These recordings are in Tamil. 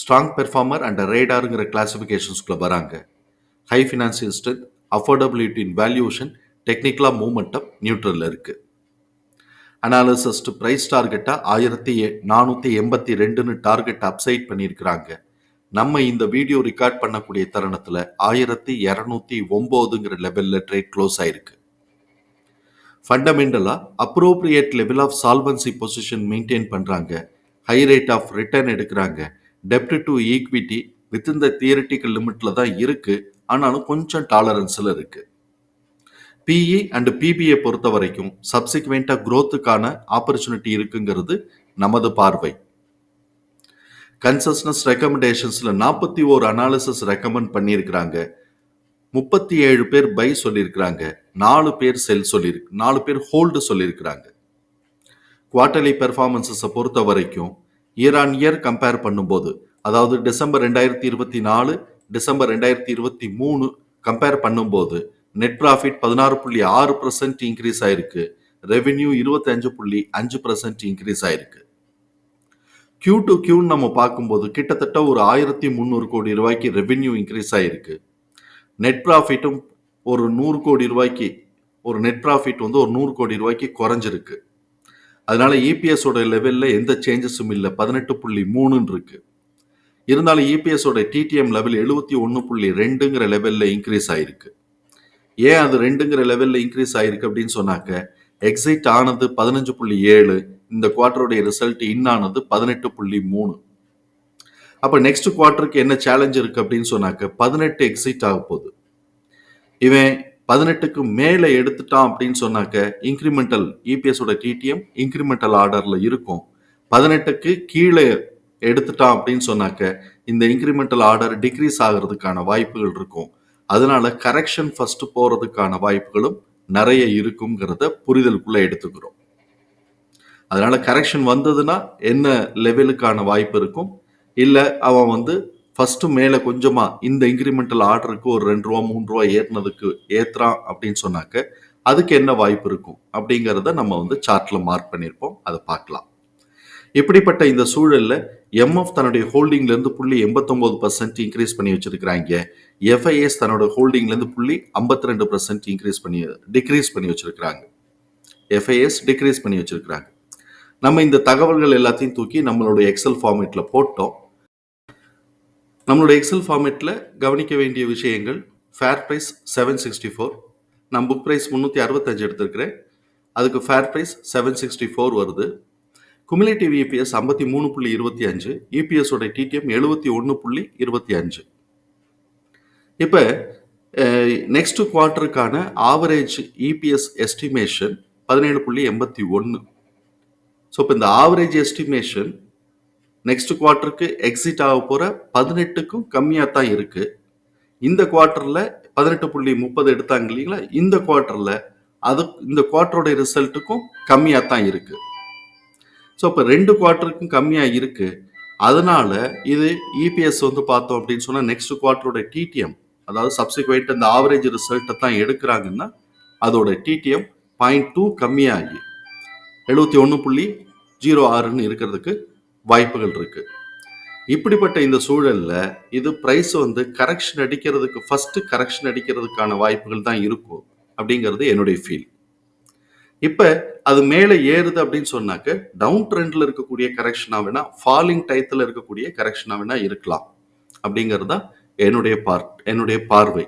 ஸ்ட்ராங் பெர்ஃபார்மர் அண்ட் ரேடாருங்கிற கிளாஸிஃபிகேஷன்ஸ்குள்ளே வராங்க. High financial strength affordability in valuation டெக்னிக்கலாக மூமெண்டம் நியூட்ரலில் இருக்குது அனாலிசிஸ்ட் ப்ரைஸ் டார்கெட்டாக ஆயிரத்தி நானூற்றி எண்பத்தி ரெண்டுன்னு டார்கெட் அப்சைட் பண்ணியிருக்கிறாங்க. நம்ம இந்த வீடியோ ரெக்கார்ட் பண்ணக்கூடிய தருணத்தில் ஆயிரத்தி இரநூத்தி ஒம்போதுங்கிற லெவலில் ட்ரேட் க்ளோஸ் ஆயிருக்கு. ஃபண்டமெண்டலாக appropriate level of solvency position maintain பண்ணுறாங்க ஹை ரேட் ஆஃப் ரிட்டர்ன் எடுக்கிறாங்க. டெப்ட் to equity within the theoretical லிமிட்டில் தான் இருக்குது ஆனாலும் கொஞ்சம் டாலரன்ஸில் இருக்குது பிஇ அண்ட் பிபிஐ பொறுத்த வரைக்கும் சப்சிக்வெண்ட்டாக குரோத்துக்கான ஆப்பர்ச்சுனிட்டி இருக்குங்கிறது நமது பார்வை. கன்சஸ்னஸ் ரெக்கமெண்டேஷன்ஸில் நாற்பத்தி ஓரு அனாலிசிஸ் ரெக்கமெண்ட் பண்ணியிருக்கிறாங்க. முப்பத்தி ஏழு பேர் பை சொல்லியிருக்கிறாங்க. நாலு பேர் செல் சொல்லியிருக்கு நாலு பேர் ஹோல்டு சொல்லியிருக்கிறாங்க. குவார்டர்லி பெர்ஃபார்மன்ஸஸை பொறுத்த வரைக்கும் இயர் ஆன் இயர் கம்பேர் பண்ணும்போது அதாவது டிசம்பர் ரெண்டாயிரத்தி இருபத்தி நாலு டிசம்பர் ரெண்டாயிரத்தி இருபத்தி மூணு கம்பேர் பண்ணும்போது நெட் ப்ராஃபிட் பதினாறு புள்ளி ஆறு பர்சன்ட் இன்க்ரீஸ் ஆயிருக்கு ரெவென்யூ இருபத்தஞ்சு புள்ளி அஞ்சு பர்சன்ட் இன்க்ரீஸ் ஆயிருக்கு. கியூ டு கியூன்னு நம்ம பார்க்கும்போது கிட்டத்தட்ட ஒரு ஆயிரத்தி முந்நூறு கோடி ரூபாய்க்கு ரெவென்யூ இன்க்ரீஸ் ஆயிருக்கு. நெட் ப்ராஃபிட்டும் ஒரு நூறு கோடி ரூபாய்க்கு ஒரு நெட் ப்ராஃபிட் வந்து ஒரு நூறு கோடி ரூபாய்க்கு குறைஞ்சிருக்கு. அதனால இபிஎஸோட லெவலில் எந்த சேஞ்சஸும் இல்லை. பதினெட்டு புள்ளி மூணுன்னு இருக்கு இருந்தாலும் இபிஎஸோட டிடிஎம் லெவல் எழுபத்தி ஒன்று புள்ளி ரெண்டுங்கிற லெவலில் இன்க்ரீஸ் ஆயிருக்கு. ஏன் அது ரெண்டுங்கிற லெவலில் இன்க்ரீஸ் ஆயிருக்கு அப்படின்னு சொன்னாக்க எக்ஸைட் ஆனது பதினஞ்சு புள்ளி ஏழு இந்த குவார்டருடைய ரிசல்ட் இன்னானது பதினெட்டு புள்ளி மூணு. அப்போ நெக்ஸ்ட் குவார்ட்டருக்கு என்ன சேலஞ்ச் இருக்கு அப்படின்னு சொன்னாக்க பதினெட்டு எக்ஸிட் ஆக போகுது. இவன் பதினெட்டுக்கு மேலே எடுத்துட்டான் அப்படின்னு சொன்னாக்க இன்க்ரிமெண்டல் இபிஎஸோட டிடிஎம் இன்க்ரிமெண்டல் ஆர்டரில் இருக்கும். பதினெட்டுக்கு கீழே எடுத்துட்டான் அப்படின்னு சொன்னாக்க இந்த இன்க்ரிமெண்டல் ஆர்டர் டிக்ரீஸ் ஆகிறதுக்கான வாய்ப்புகள் இருக்கும். அதனால கரெக்ஷன் ஃபர்ஸ்ட் போகிறதுக்கான வாய்ப்புகளும் நிறைய இருக்குங்கிறத புரிதலுக்குள்ளே எடுத்துக்கிறோம். அதனால கரெக்ஷன் வந்ததுன்னா என்ன லெவலுக்கான வாய்ப்பு இருக்கும்? இல்லை அவன் வந்து ஃபர்ஸ்ட் மேலே கொஞ்சமாக இந்த இன்க்ரிமெண்டல் ஆர்டருக்கு ஒரு ரெண்டு ரூபா மூணு ரூபா ஏறினதுக்கு ஏற்றுறான் அப்படின்னு சொன்னாக்க அதுக்கு என்ன வாய்ப்பு இருக்கும் அப்படிங்கிறத நம்ம வந்து சார்ட்டில் மார்க் பண்ணியிருப்போம். அதை பார்க்கலாம். இப்படிப்பட்ட இந்த சூழலில் எம்எஃப் தன்னுடைய ஹோல்டிங்லேருந்து புள்ளி எண்பத்தொம்போது பர்சன்ட் இன்க்ரீஸ் பண்ணி வச்சிருக்கிறாங்க. எஃப்ஐஎஸ் தன்னோட ஹோல்டிங்லேருந்து புள்ளி ஐம்பத்தி ரெண்டு பர்சன்ட் இன்க்ரீஸ் பண்ணி டிக்ரீஸ் பண்ணி வச்சுருக்கிறாங்க. எஃப்ஐஎஸ் டிக்ரீஸ் பண்ணி வச்சுருக்கிறாங்க. நம்ம இந்த தகவல்கள் எல்லாத்தையும் தூக்கி நம்மளுடைய எக்ஸல் ஃபார்மேட்டில் போட்டோம். நம்மளுடைய எக்ஸல் ஃபார்மேட்டில் கவனிக்க வேண்டிய விஷயங்கள் fair price seven sixty four நான் புக் ப்ரைஸ் முந்நூற்றி அறுபத்தஞ்சு எடுத்திருக்கிறேன். அதுக்கு fair price seven sixty four வருது குமிலேட்டிவ் இபிஎஸ் ஐம்பத்தி மூணு புள்ளி இருபத்தி அஞ்சு இபிஎஸோட டிடிஎம் எழுபத்தி ஒன்று புள்ளி இருபத்தி அஞ்சு. இப்போ நெக்ஸ்ட் குவார்ட்டருக்கான ஆவரேஜ் இபிஎஸ் எஸ்டிமேஷன் பதினேழு புள்ளி எண்பத்தி ஒன்று ஸோ இப்போ இந்த ஆவரேஜ் எஸ்டிமேஷன் நெக்ஸ்ட் குவார்ட்டருக்கு எக்ஸிட் ஆக போகிற பதினெட்டுக்கும் கம்மியாக தான் இருக்குது இந்த குவார்ட்டரில் பதினெட்டு புள்ளி முப்பது எடுத்தாங்க இல்லைங்களா? இந்த குவார்ட்டரில் அது இந்த குவார்ட்டரோட ரிசல்ட்டுக்கும் கம்மியாக தான் இருக்குது ஸோ இப்போ ரெண்டு குவார்ட்டருக்கும் கம்மியாக இருக்குது அதனால இது இபிஎஸ் வந்து பார்த்தோம் அப்படின்னு சொன்னால் நெக்ஸ்ட் குவார்ட்டரோட டிடிஎம் அதாவது சப்சிக்வெண்ட் இந்த ஆவரேஜ் ரிசல்ட்டை தான் எடுக்கிறாங்கன்னா அதோட டிடிஎம் பாயிண்ட் டூ கம்மியாகி எழுபத்தி ஒன்று புள்ளி ஜீரோ ஆறுன்னு இருக்கிறதுக்கு வாய்ப்புகள் இருக்கு. இப்படிப்பட்ட இந்த சூழல்ல இது பிரைஸ் வந்து கரெக்ஷன் அடிக்கிறதுக்கு ஃபர்ஸ்ட் கரெக்ஷன் அடிக்கிறதுக்கான வாய்ப்புகள் தான் இருக்கும் அப்படிங்கிறது என்னுடைய ஃபீல் இப்ப அது மேலே ஏறுது அப்படின்னு சொன்னாக்க டவுன் ட்ரெண்ட்ல இருக்கக்கூடிய கரெக்ஷனா வேணா ஃபாலிங் டயத்துல இருக்கக்கூடிய கரெக்ஷனா வேணா இருக்கலாம். அப்படிங்கிறது தான் என்னுடைய பார் என்னுடைய பார்வை.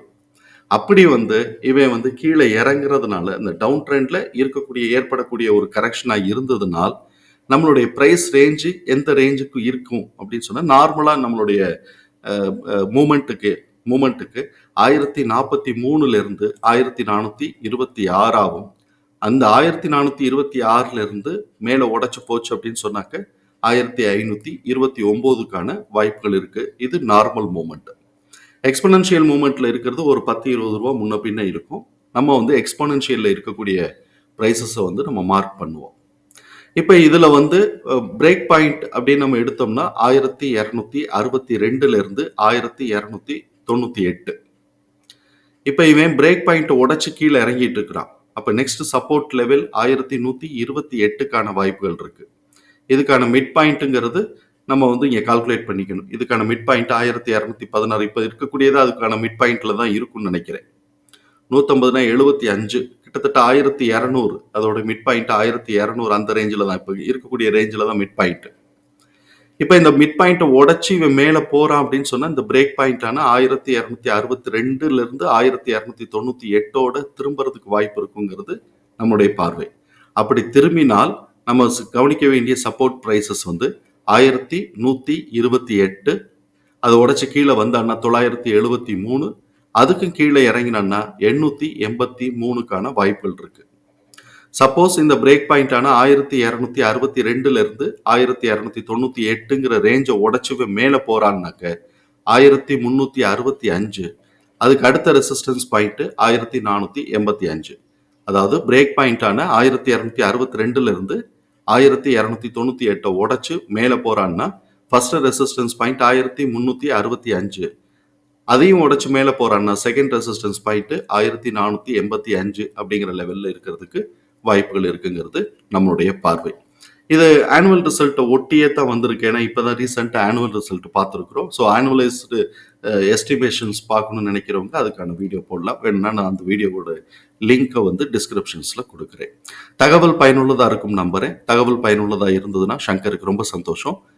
அப்படி வந்து இவன் வந்து கீழே இறங்குறதுனால இந்த டவுன் ட்ரெண்ட்ல இருக்கக்கூடிய ஏற்படக்கூடிய ஒரு கரெக்ஷனா இருந்ததுனால் நம்மளுடைய ப்ரைஸ் ரேஞ்சு எந்த ரேஞ்சுக்கு இருக்கும் அப்படின்னு சொன்னால் நார்மலாக நம்மளுடைய மூமெண்ட்டுக்கு மூமெண்ட்டுக்கு ஆயிரத்தி நாற்பத்தி மூணுலேருந்து ஆயிரத்தி நானூற்றி இருபத்தி ஆறாகும் அந்த ஆயிரத்தி நானூற்றி இருபத்தி ஆறுலேருந்து மேலே உடச்சி போச்சு அப்படின்னு சொன்னாக்க ஆயிரத்தி ஐநூற்றி இருபத்தி ஒம்போதுக்கான வாய்ப்புகள் இருக்குது இது நார்மல் மூமெண்ட் எக்ஸ்பனன்ஷியல் மூமெண்ட்டில் இருக்கிறது ஒரு பத்து இருபது ரூபா முன்ன பின்ன இருக்கும். நம்ம வந்து எக்ஸ்பனன்ஷியலில் இருக்கக்கூடிய ப்ரைஸஸை வந்து நம்ம மார்க் பண்ணுவோம். இப்போ இதில் வந்து பிரேக் பாயிண்ட் அப்படின்னு நம்ம எடுத்தோம்னா ஆயிரத்தி இரநூத்தி அறுபத்தி ரெண்டுலேருந்து ஆயிரத்தி இரநூத்தி தொண்ணூற்றி எட்டு. இப்போ இவன் பிரேக் பாயிண்ட்டை உடச்சி கீழே இறங்கிட்டு இருக்கிறான். அப்போ நெக்ஸ்ட் சப்போர்ட் லெவல் ஆயிரத்தி நூற்றி இருபத்தி எட்டுக்கான வாய்ப்புகள் இருக்குது இதுக்கான மிட் பாயிண்ட்டுங்கிறது நம்ம வந்து இங்கே கால்குலேட் பண்ணிக்கணும். இதுக்கான மிட் பாயிண்ட் ஆயிரத்தி இரநூத்தி பதினாறு. இப்போ இருக்கக்கூடியது அதுக்கான மிட் பாயிண்ட்டில் தான் இருக்கும்னு நினைக்கிறேன். நூற்றம்பதுனா எழுபத்தி அஞ்சு. கிட்டத்தட்ட ஆயிரத்தி இரநூறு. அதோட மிட் பாயிண்ட் ஆயிரத்தி இரநூறு அந்த ரேஞ்சில் தான். இப்போ இருக்கக்கூடிய ரேஞ்சில் தான் மிட் பாயிண்ட் இப்போ இந்த மிட் பாயிண்ட்டை உடச்சி இவன் மேலே போகிறான் அப்படின்னு சொன்னால் இந்த பிரேக் பாயிண்டான ஆயிரத்தி இரநூத்தி அறுபத்தி ரெண்டுலேருந்து ஆயிரத்தி இரநூத்தி தொண்ணூற்றி எட்டோட திரும்புறதுக்கு வாய்ப்பு இருக்குங்கிறது நம்முடைய பார்வை. அப்படி திரும்பினால் நம்ம கவனிக்க வேண்டிய சப்போர்ட் ப்ரைஸஸ் வந்து ஆயிரத்தி நூற்றி இருபத்தி எட்டு. அதை உடச்சி கீழே வந்தான்னா தொள்ளாயிரத்தி எழுபத்தி மூணு அதுக்கும் கீழே இறங்கினான்னா எண்ணூற்றி எண்பத்தி மூணுக்கான வாய்ப்புகள் இருக்கு. சப்போஸ் இந்த பிரேக் பாயிண்டான ஆயிரத்தி இரநூத்தி அறுபத்தி ரெண்டுல இருந்து ஆயிரத்தி இரநூத்தி தொண்ணூத்தி எட்டுங்கிற ரேஞ்சை உடச்சி மேலே போறான்னாக்க ஆயிரத்தி முந்நூற்றி அறுபத்தி அஞ்சு அதுக்கு அடுத்த ரெசிஸ்டன்ஸ் பாயிண்ட்டு ஆயிரத்தி நானூற்றி எண்பத்தி அஞ்சு. அதாவது பிரேக் பாயிண்டான ஆயிரத்தி இரநூத்தி அறுபத்தி ரெண்டுல இருந்து ஆயிரத்தி இரநூத்தி தொண்ணூற்றி எட்டை உடச்சி மேலே போறான்னா ஃபர்ஸ்ட் ரெசிஸ்டன்ஸ் பாயிண்ட் ஆயிரத்தி முந்நூற்றி அறுபத்தி அஞ்சு அதையும் உடச்சி மேலே போறான்னா செகண்ட் ரெசிஸ்டன்ஸ் போயிட்டு ஆயிரத்தி நானூற்றி எண்பத்தி அஞ்சு அப்படிங்கிற லெவலில் இருக்கிறதுக்கு வாய்ப்புகள் இருக்குங்கிறது நம்மளுடைய பார்வை. இது ஆனுவல் ரிசல்ட்டை ஒட்டியே தான் வந்திருக்கு. ஏன்னா இப்போ தான் ரீசெண்டாக ஆனுவல் ரிசல்ட் பார்த்துருக்குறோம் ஸோ ஆனுவலைஸ்டு எஸ்டிமேஷன்ஸ் பார்க்கணும்னு நினைக்கிறவங்க அதுக்கான வீடியோ போடலாம். வேணும்னா நான் அந்த வீடியோவோட லிங்கை வந்து டிஸ்கிரிப்ஷன்ஸில் கொடுக்குறேன். தகவல் பயனுள்ளதாக இருக்கும் நம்புறேன். தகவல் பயனுள்ளதாக இருந்ததுன்னா சங்கருக்கு ரொம்ப சந்தோஷம்.